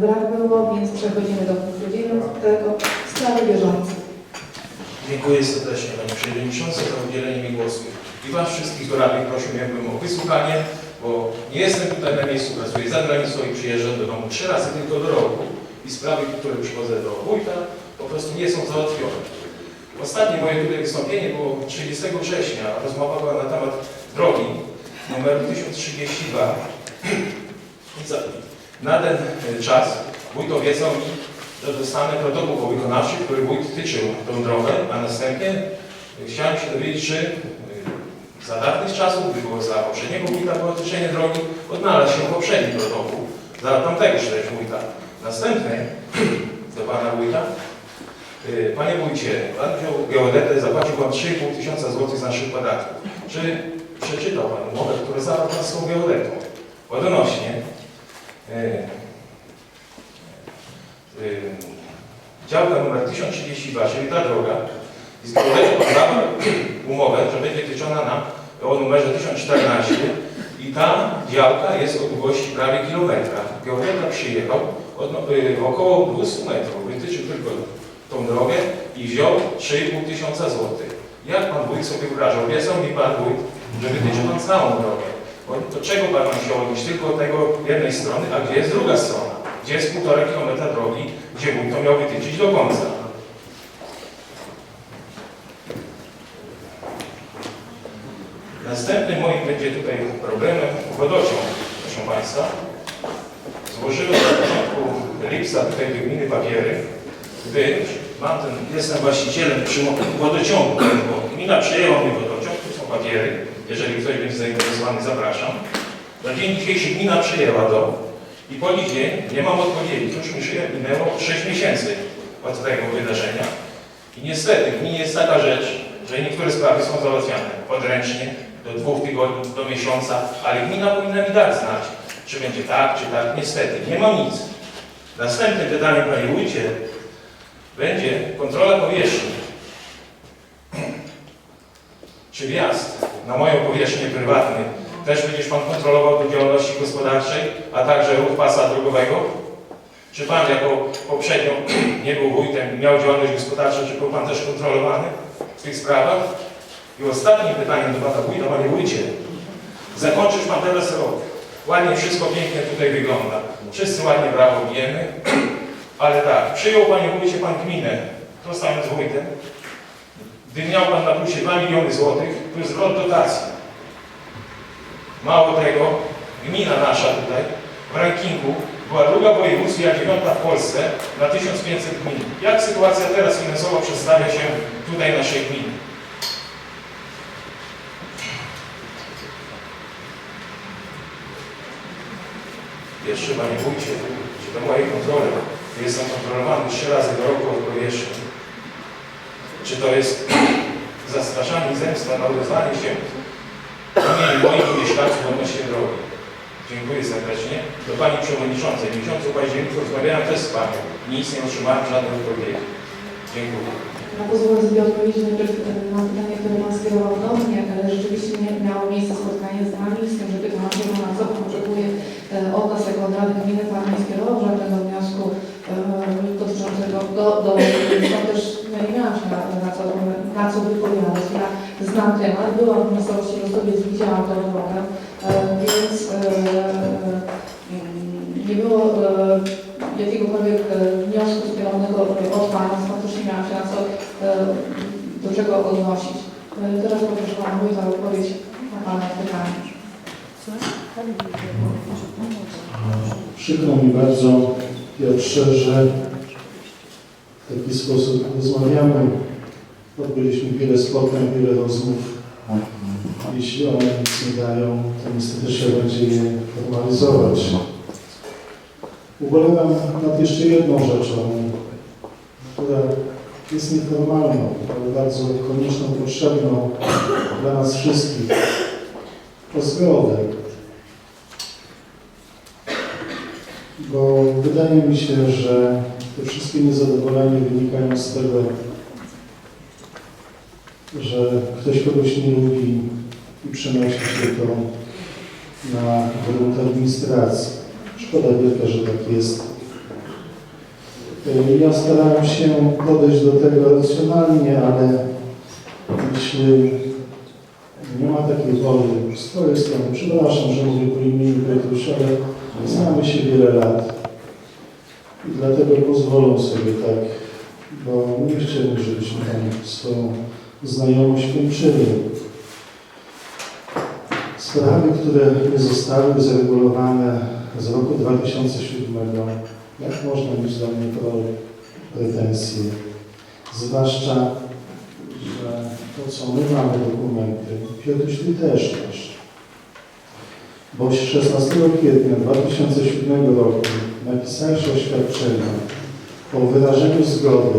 brak było, więc przechodzimy do punktu dziewiątego, sprawy bieżące. Dziękuję serdecznie Pani Przewodnicząca za udzielenie mi głosu. I Was wszystkich radnych prosiłbym o wysłuchanie, bo nie jestem tutaj na miejscu, pracuję za granicą i przyjeżdżam do domu trzy razy tylko do roku i sprawy, które przychodzę do wójta, po prostu nie są załatwione. Ostatnie moje tutaj wystąpienie było 30 września, a rozmowa była na temat drogi numer 1032. Na ten y, czas wójt obiecał mi, że dostanę protokół wykonawczy, który wójt tyczył tą drogę, a następnie y, chciałem się dowiedzieć, czy y, za dawnych czasów, gdy było za poprzedniego wójta było tyczenie drogi, odnalazł się poprzedni protokół, za tamtegoż też wójta. Następny do pana wójta, panie wójcie, pan wziął geodetę, zapłacił pan 3,5 tysiąca złotych z naszych podatków. Czy przeczytał pan umowę, którą zawarł pan z tą geodetą? Odnośnie działka numer 1032, czyli ta droga, z geodetą zawarł umowę, że będzie tyczona na o numerze 1014 i ta działka jest o długości prawie kilometra. Geodeta przyjechał od, y, około 200 metrów, wytyczył tylko tą drogę i wziął 3,5 tysiąca złotych. Jak pan wójt sobie wyobrażał? Obiecał mi pan wójt, że wytyczy pan całą drogę. To czego ma się odnieść? Tylko od tego jednej strony, a gdzie jest druga strona? Gdzie jest półtora kilometra drogi, gdzie wójt to miał wytyczyć do końca? Następnym moim będzie tutaj problemem wodociąg, proszę Państwa. Złożyłem na początku lipca tutaj do gminy papiery, gdy mam ten, jestem właścicielem wodociągu, bo gmina przejęła mój wodociąg, tu są papiery, jeżeli ktoś będzie zainteresowany, zapraszam. Na dzień dzisiejszy gmina przejęła to i po dzień nie mam odpowiedzi. Już mi minęło 6 miesięcy od tego wydarzenia. I niestety w gminie jest taka rzecz, że niektóre sprawy są załatwiane podręcznie, do dwóch tygodni, do miesiąca, ale gmina powinna mi dać znać, czy będzie tak, czy tak. Niestety, nie mam nic. Następne pytanie, Panie Wójcie, będzie kontrola powierzchni. Czy wjazd na moją powierzchnię prywatną też będziesz Pan kontrolował do działalności gospodarczej, a także ruch pasa drogowego? Czy Pan jako poprzednio nie był wójtem, miał działalność gospodarczą, czy był Pan też kontrolowany w tych sprawach? I ostatnie pytanie do Pana Wójta, Panie Wójcie. Zakończysz Pan teraz rok. Ładnie wszystko pięknie tutaj wygląda. Wszyscy ładnie brawo bijemy. Ale tak, przyjął Panie Wójcie Pan gminę, zostając wójtem, gdy miał Pan na plusie 2 miliony złotych plus zwrot dotacji. Mało tego, gmina nasza tutaj w rankingu była druga w województwie, a dziewiąta w Polsce na 1500 gmin. Jak sytuacja teraz finansowa przedstawia się tutaj naszej gminy? Jeszcze Panie Wójcie, czy to moje kontrole, jestem kontrolowany trzy razy do roku od powierzchni. Czy to jest zastraszanie zemsta na odezwanie się moich mieszkańców odnośnie drogi? Dziękuję serdecznie. Do Pani Przewodniczącej, w miesiącu październiku rozmawiałem też z Panią. Nic nie otrzymałem żadnej odpowiedzi. Dziękuję. No pozwolę sobie odpowiedzieć na pytanie, które Pan skierował do mnie. E, Rzeczywiście nie miało miejsce spotkanie z nami, z tym, że pytałam się Pana, co Pan oczekuje e, od nas jako od Rady Gminy. Pan nie skierował żadnego wniosku e, dotyczącego do, do stąd też no, nie miałam się na, na, co, na co wypowiadać. Ja znam temat, byłam w miejscowości Rostowiec, widziałam tą drogę, e, więc e, mm, nie było e, jakiegokolwiek e, wniosku skierowanego od Pana, stąd też nie miałam się na co e, do czego odnosić. E, Teraz poproszę Pana Wójta o odpowiedź na Pana pytanie. Przykro mi bardzo, Piotrze, że w taki sposób rozmawiamy. Odbyliśmy wiele spotkań, wiele rozmów. Jeśli one nic nie dają, to niestety trzeba będzie je formalizować. Ubolewam nad jeszcze jedną rzeczą, która jest nieformalną, ale bardzo konieczną, potrzebną dla nas wszystkich. O zdrowie. Bo wydaje mi się, że te wszystkie niezadowolenia wynikają z tego, że ktoś kogoś nie lubi i przenosi się to na grunt administracji. Szkoda wielka, że tak jest. Y, Ja starałem się podejść do tego racjonalnie, ale jeśli nie ma takiej woli z Twojej strony, przepraszam, że mówię po imieniu Piotruś, ale znamy się wiele lat i dlatego pozwolę sobie tak, bo nie chciałbym, żebyśmy tam swoją znajomość kończyli. Sprawy, które nie zostały zaregulowane z roku 2007, jak można mieć do mnie pretensje? Zwłaszcza, że to, co my mamy dokumenty, Piotruś, Ty też masz. Bo 16 kwietnia 2007 roku napisałeś oświadczenie o wyrażeniu zgody.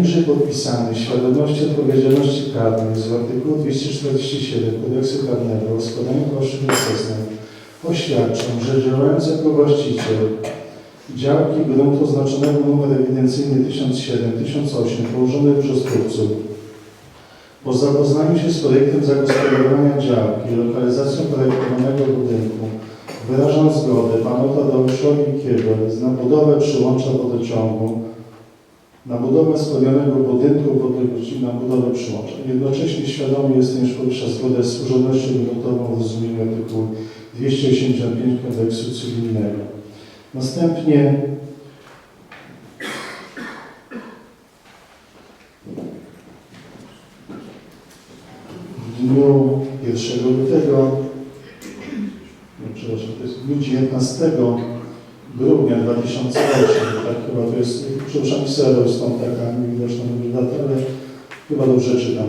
Niżej podpisany świadomości odpowiedzialności karnej z artykułu 247 Kodeksu Karnego o składaniu fałszywych zeznań oświadczam, że działając jako właściciel działki gruntu oznaczonego numer ewidencyjny 1007-1008 położonej w Brzostowcu po zapoznaniu się z projektem zagospodarowania działki lokalizacją projektowanego budynku wyrażam zgodę panu Tadeuszowi Kiebel na budowę przyłącza wodociągu na budowę spełnionego budynku w odległości na budowę przyłącza. Jednocześnie świadomy jestem, iż powyższa zgoda jest służebnością gruntową w rozumieniu artykułu 285 kodeksu cywilnego. Następnie w dniu 1 lutego, nie, przepraszam, to jest w dniu 19 grudnia 2008, tak chyba to jest, przepraszam, sero stąd taka niewidoczna data, ale chyba dobrze czytam.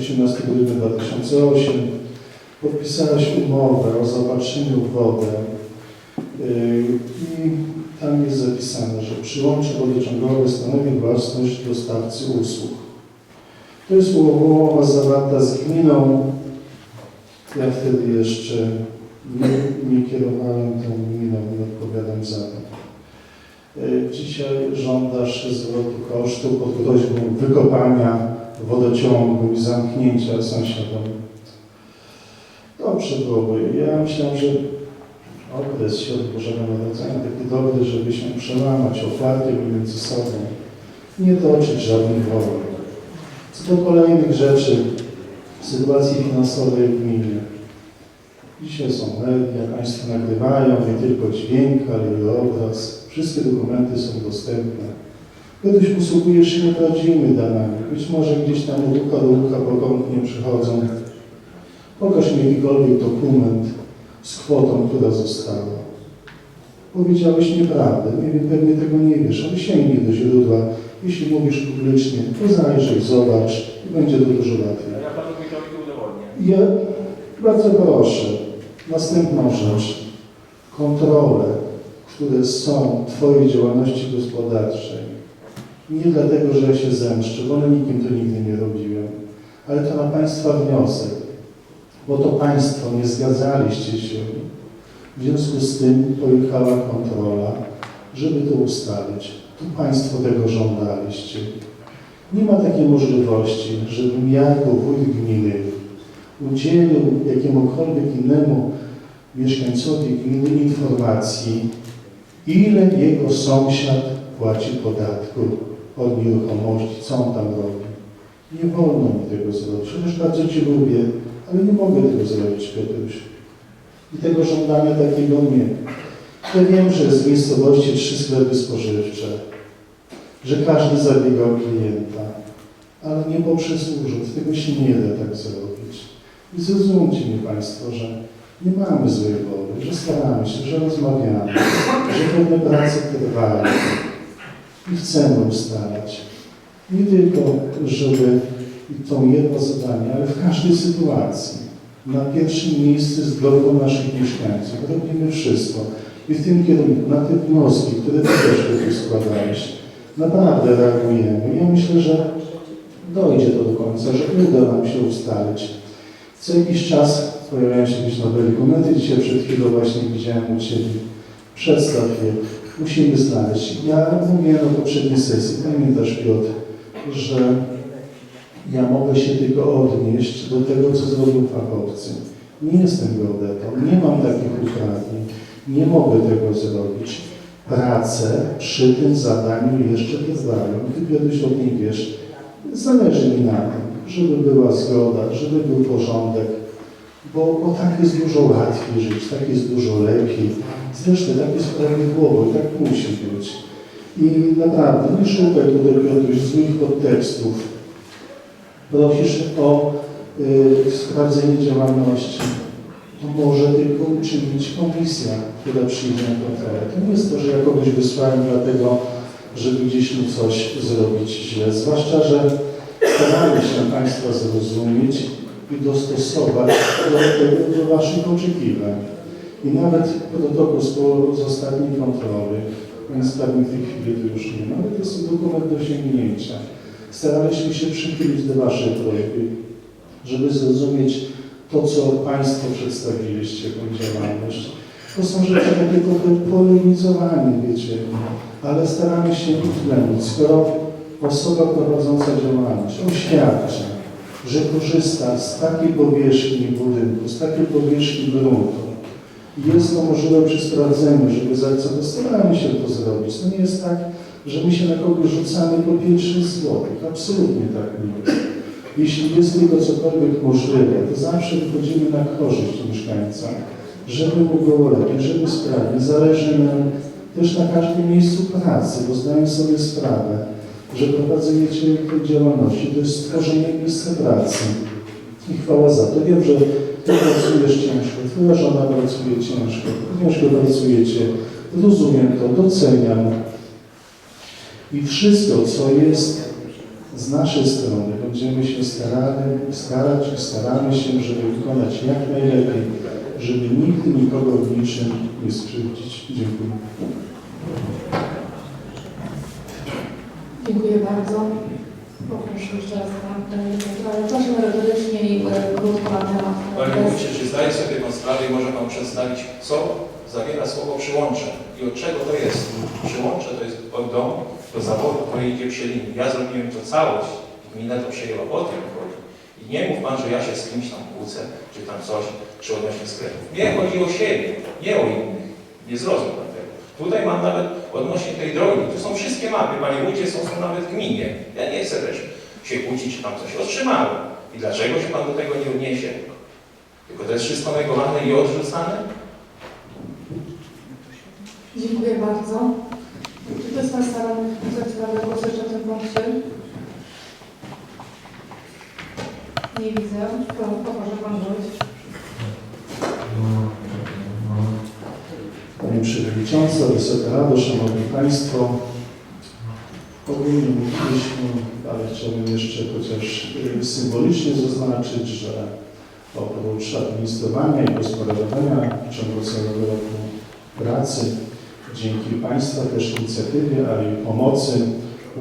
18 grudnia 2008 podpisałeś umowę o zaopatrzeniu w wodę yy, i tam jest zapisane, że przyłącze wodociągowe stanowi własność dostawcy usług. To jest umowa zawarta z gminą. Ja wtedy jeszcze nie, nie kierowałem tą gminą, nie odpowiadam za to. E, Dzisiaj żądasz zwrotu kosztu pod groźbą wykopania wodociągu i zamknięcia sąsiadom. Dobrze byłoby. Ja myślałem, że okres świąt Bożego Narodzenia taki dobry, żeby się przełamać otwarcie między sobą. Nie toczyć żadnych wojen. Co do kolejnych rzeczy, sytuacji finansowej w gminie. Dzisiaj są media, Państwo nagrywają nie tylko dźwięk, ale i obraz. Wszystkie dokumenty są dostępne. Kiedyś posługujesz się nieprawdziwymi danymi. Być może gdzieś tam od do ucha pokątnie przychodzą. Pokaż mi jakikolwiek dokument z kwotą, która została. Powiedziałeś nieprawdę, nie pewnie tego nie wiesz, ale sięgnij do źródła. Jeśli mówisz publicznie, to zajrzyj, zobacz i będzie to dużo łatwiej. Ja panu Wójtowi udowodnię. Ja bardzo proszę, następną rzecz. Kontrole, które są w Twojej działalności gospodarczej. Nie dlatego, że ja się zemszczę, bo na nikim to nigdy nie robiłem, ale to na Państwa wniosek, bo to Państwo nie zgadzaliście się. W związku z tym pojechała kontrola, żeby to ustalić. Tu Państwo tego żądaliście. Nie ma takiej możliwości, żebym ja jako wójt gminy udzielił jakiemukolwiek innemu mieszkańcowi gminy informacji, ile jego sąsiad płaci podatku od nieruchomości, co on tam robi. Nie wolno mi tego zrobić. Chociaż bardzo Cię lubię, ale nie mogę tego zrobić, Piotruś. I tego żądania takiego nie. Ja wiem, że z miejscowości trzy sklepy spożywcze, że każdy zabiega o klienta, ale nie poprzez urząd. Tego się nie da tak zrobić. I zrozumcie mi Państwo, że nie mamy złej woli, że staramy się, że rozmawiamy, że pewne prace trwają i chcemy ustalać. Nie tylko, żeby to jedno zadanie, ale w każdej sytuacji. Na pierwszym miejscu jest naszych mieszkańców. Robimy wszystko. I w tym kierunku, na te wnioski, które Ty też tu składałeś, naprawdę reagujemy. Ja myślę, że dojdzie to do końca, że uda nam się ustalić. Co jakiś czas pojawiają się jakieś nowe dokumenty. Dzisiaj przed chwilą właśnie widziałem u Ciebie. Przedstaw je. Musimy znaleźć. Ja mówiłem na poprzedniej sesji, pamiętasz Piotr, że ja mogę się tylko odnieść do tego, co zrobił fachowcy. Nie jestem geodetą, nie mam takich uprawnień, nie mogę tego zrobić. pracę przy tym zadaniu jeszcze trwają. Ty Piotruś o tym wiesz. Zależy mi na tym, żeby była zgoda, żeby był porządek, bo, bo tak jest dużo łatwiej żyć, tak jest dużo lepiej. Zresztą tak jest prawidłowo i tak musi być. I naprawdę, nie szukaj tutaj Piotruś złych podtekstów. Prosisz o y, sprawdzenie działalności. To może tylko uczynić komisja, która przyjdzie na kontrolę. To nie jest to, że ja kogoś wysłałem dlatego, żeby gdzieś mu coś zrobić źle. Zwłaszcza, że staramy się Państwa zrozumieć i dostosować do, tego, do Waszych oczekiwań. I nawet protokół z, z ostatniej kontroli, Państwa w tej chwili tu już nie ma, ale to jest dokument do sięgnięcia. Staraliśmy się przychylić do Waszej prośby, żeby zrozumieć to, co Państwo przedstawiliście, tą działalność. To są rzeczy takie trochę polemizowane, wiecie, ale staramy się uwzględnić. Skoro osoba prowadząca działalność oświadcza, że korzysta z takiej powierzchni budynku, z takiej powierzchni gruntu, jest to możliwe przy sprawdzeniu, żeby zaakceptować, staramy się to zrobić. To nie jest tak, że my się na kogoś rzucamy po 5-6 zł. Absolutnie tak nie jest. Jeśli jest tylko cokolwiek możliwe, to zawsze wychodzimy na korzyść mieszkańca, żeby mu było lepiej, żeby sprawnie. Zależy nam też na każdym miejscu pracy, bo zdaję sobie sprawę, że prowadzenie tej działalności to jest stworzenie miejsca pracy. I chwała za to. Wiem, że Ty pracujesz ciężko, Twoja żona pracuje ciężko, ciężko pracujecie. Rozumiem to, doceniam. I wszystko, co jest z naszej strony, będziemy się starali, starać i staramy się, żeby wykonać jak najlepiej, żeby nigdy nikogo w niczym nie skrzywdzić. Dziękuję. Dziękuję bardzo. Poproszę jeszcze raz Pana ale proszę merytorycznie i krótko na temat. Panie Wójcie, czy zdaje sobie Pan sprawę i może Pan przedstawić, co zawiera słowo przyłącze i od czego to jest? Przyłącze to jest od domu do zawodu, który idzie przy linii. Ja zrobiłem to całość, gmina to przejęła, o tym chodzi. I nie mów Pan, że ja się z kimś tam kłócę, czy tam coś, czy odnośnie sklepów. Nie, chodzi o siebie, nie o innych. Nie zrozum Pan tego. Tutaj mam nawet odnośnie tej drogi, tu są wszystkie mapy, Panie Wójcie, są, są nawet gminie. Ja nie chcę też się kłócić, czy tam coś otrzymałem. I dlaczego się Pan do tego nie odniesie? Tylko to jest wszystko negowane i odrzucane? Dziękuję bardzo. Czy to jest Państwa inicjatywa głos jeszcze w tym punkcie? Nie widzę. To poproszę Pan wróć. Pani Przewodnicząca, Wysoka Rado, Szanowni Państwo. Ogólnie mówiliśmy, ale chciałbym jeszcze chociaż y, symbolicznie zaznaczyć, że oprócz administrowania i gospodarowania w ciągu całego roku pracy, dzięki Państwa też inicjatywie, ale i pomocy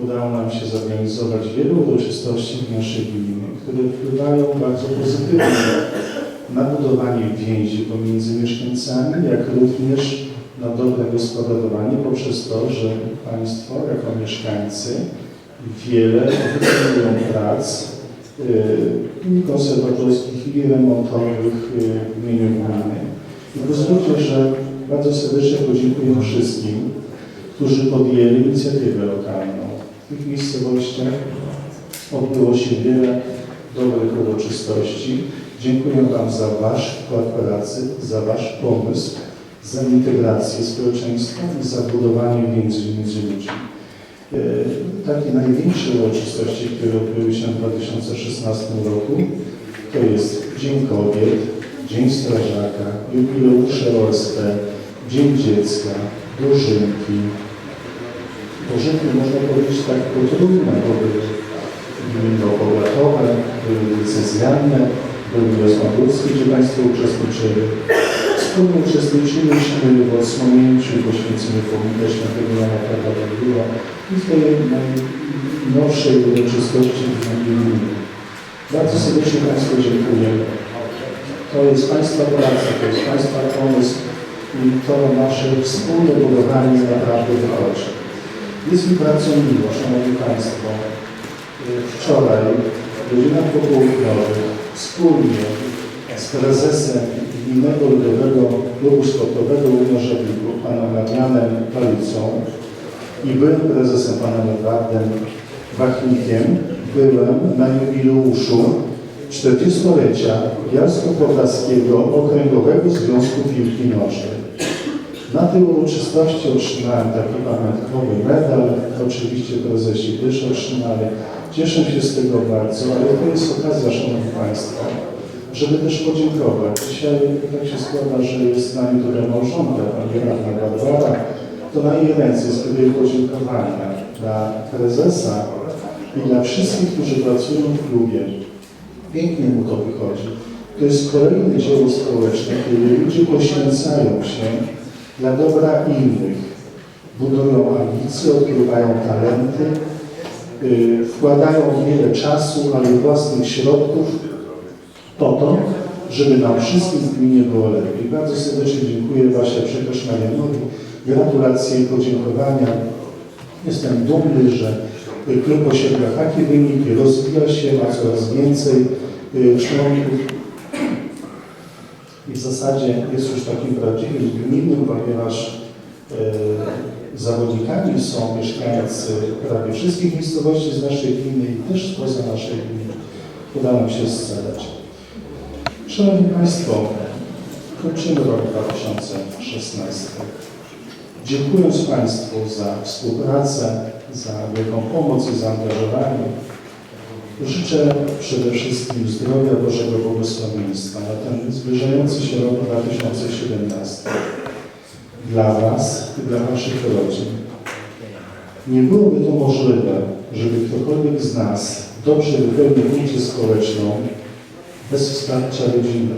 udało nam się zorganizować wiele uroczystości w naszej gminie, które wpływają bardzo pozytywnie na budowanie więzi pomiędzy mieszkańcami, jak również na dobre gospodarowanie poprzez to, że Państwo jako mieszkańcy wiele wykonują prac y, konserwatorskich i remontowych y, w imieniu gminy. I pozwólcie, że bardzo serdecznie podziękuję wszystkim, którzy podjęli inicjatywę lokalną. W tych miejscowościach odbyło się wiele dobrych uroczystości. Dziękuję Wam za Wasz wkład pracy, za Wasz pomysł, za integrację społeczeństwa i za budowanie między ludźmi. E, Takie największe uroczystości, które odbyły się w 2016 roku, to jest Dzień Kobiet, Dzień Strażaka, jubileusze OSP, Dzień Dziecka, Dożynki. Dożynki można powiedzieć tak bo były powiatowe, były decyzjalne, były rozmawialskie, gdzie Państwo uczestniczyli. Wspólnie uczestniczyliśmy w odsłonięciu poświęceniu pomnika świętego Jana Pawła II i w tej najnowszej uroczystości w gminie. Bardzo serdecznie Państwu dziękuję. To jest Państwa praca, to jest Państwa pomysł i to nasze wspólne budowanie naprawdę wychodzi. Jest mi bardzo miło, Szanowni Państwo, wczoraj w godzinach popołudniowych wspólnie z prezesem Gminnego Ludowego Klubu Sportowego Unia Żeglików panem Damianem Palicą i byłym prezesem panem Edwardem Wachnikiem byłem na jubileuszu 40-lecia Bialsko-Podlaskiego Okręgowego Związku Piłki Nożnej. Na tej uroczystości otrzymałem taki pamiątkowy medal. Oczywiście prezesi też otrzymali. Cieszę się z tego bardzo, ale to jest okazja, Szanowni Państwo, żeby też podziękować. Dzisiaj tak się składa, że jest z nami tutaj małżonka, pani Radna. To na jej ręce skieruję podziękowania dla prezesa i dla wszystkich, którzy pracują w klubie. Pięknie mu to wychodzi. To jest kolejne dzieło społeczne, kiedy ludzie poświęcają się dla dobra innych. Budują ambicje, odkrywają talenty, yy, wkładają wiele czasu, ale i własnych środków po to, żeby nam wszystkim w gminie było lepiej. Bardzo serdecznie dziękuję Wasia Przekaż Marianowi. Gratulacje i podziękowania. Jestem dumny, że y, klub osiąga takie wyniki, rozwija się, ma coraz więcej y, członków i w zasadzie jest już takim prawdziwym gminnym, ponieważ e, zawodnikami są mieszkańcy prawie wszystkich miejscowości z naszej gminy i też spoza naszej gminy. Udało nam się scalać. Szanowni Państwo, kończymy rok 2016. Dziękując Państwu za współpracę, za wielką pomoc i zaangażowanie, Życzę przede wszystkim zdrowia, Bożego błogosławieństwa na ten zbliżający się rok 2017 dla Was i dla Waszych rodzin. Nie byłoby to możliwe, żeby ktokolwiek z nas dobrze wypełnił funkcję społeczną bez wsparcia rodziny,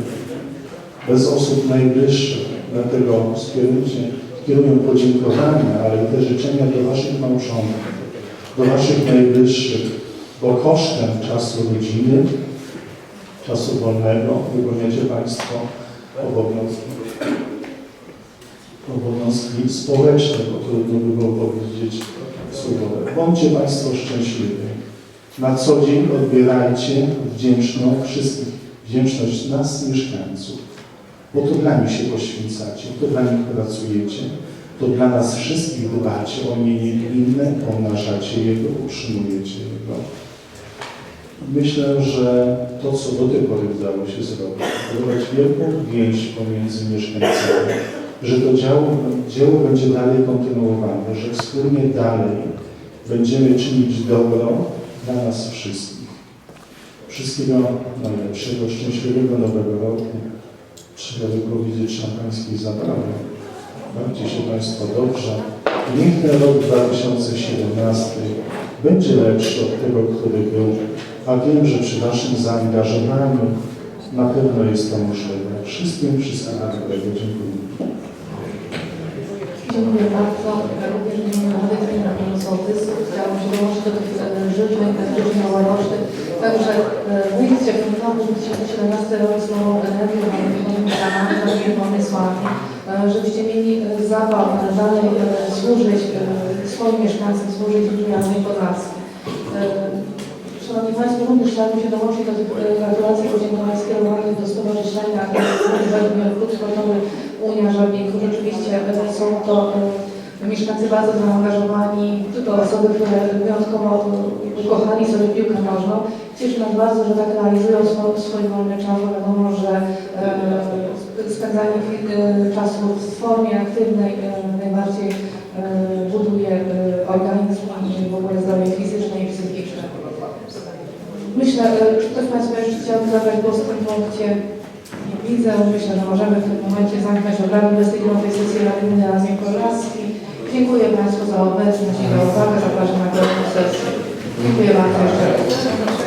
bez osób najbliższych. Dlatego skierujcie, kieruję podziękowania, ale i te życzenia do Waszych małżonków, do Waszych najbliższych, bo kosztem czasu rodziny, czasu wolnego wypełniacie Państwo obowiązki, obowiązki społeczne, bo trudno by było powiedzieć słowo. Bądźcie Państwo szczęśliwi. Na co dzień odbierajcie wdzięczną wszystkich, wdzięczność nas, mieszkańców, bo to dla nich się poświęcacie, to dla nich pracujecie, to dla nas wszystkich dbacie o mienie gminne, pomnażacie jego, utrzymujecie jego. Myślę, że to, co do tej pory udało się zrobić, budować wielką więź pomiędzy mieszkańcami, że to dzieło, dzieło będzie dalej kontynuowane, że wspólnie dalej będziemy czynić dobro dla nas wszystkich. Wszystkiego najlepszego, szczęśliwego nowego roku. Trzeba wypowiedzieć szampańskiej zabawy. Bawcie się Państwo dobrze. Niech ten rok 2017 będzie lepszy od tego, który był, a wiem, że przy Waszym zaangażowaniu na pewno jest to możliwe. Wszystkim wszystkiego dobrego. Dziękuję. Dziękuję bardzo. Również w imieniu Rady Gminy Ramionu Sołtysów chciałam się dołączyć do tych życzeń, e, życzeń noworocznych. Także e, wyjdźcie w tym roku 2017 rok z nową energią, nowymi pomysłami, e, żebyście mieli e, zawał e, dalej służyć swoim mieszkańcom, służyć gminie Podlaskiej. Szanowni Państwo, również chciałabym się dołączyć do tych e, gratulacji podziękowań skierowanych do Stowarzyszenia Sportowy Unia Żabników. Rzeczywiście e, są to e, mieszkańcy bardzo zaangażowani, to osoby, które wyjątkowo ukochali sobie piłkę nożną. Cieszy nas bardzo, że tak realizują swój, swój wolny czas, bo wiadomo, że spędzanie czasu w formie aktywnej najbardziej buduje organizm i w ogóle zdrowie fizyczne i psychiczne. Myślę, e, czy ktoś jeszcze chciałby zabrać głos w tym punkcie? Nie widzę. Myślę, że możemy w tym momencie zamknąć obrady 29 sesji Rady Gminy Podlaski. Dziękuję Państwu za obecność i za uwagę. Zapraszam na kolejną sesję. Dziękuję bardzo jeszcze raz.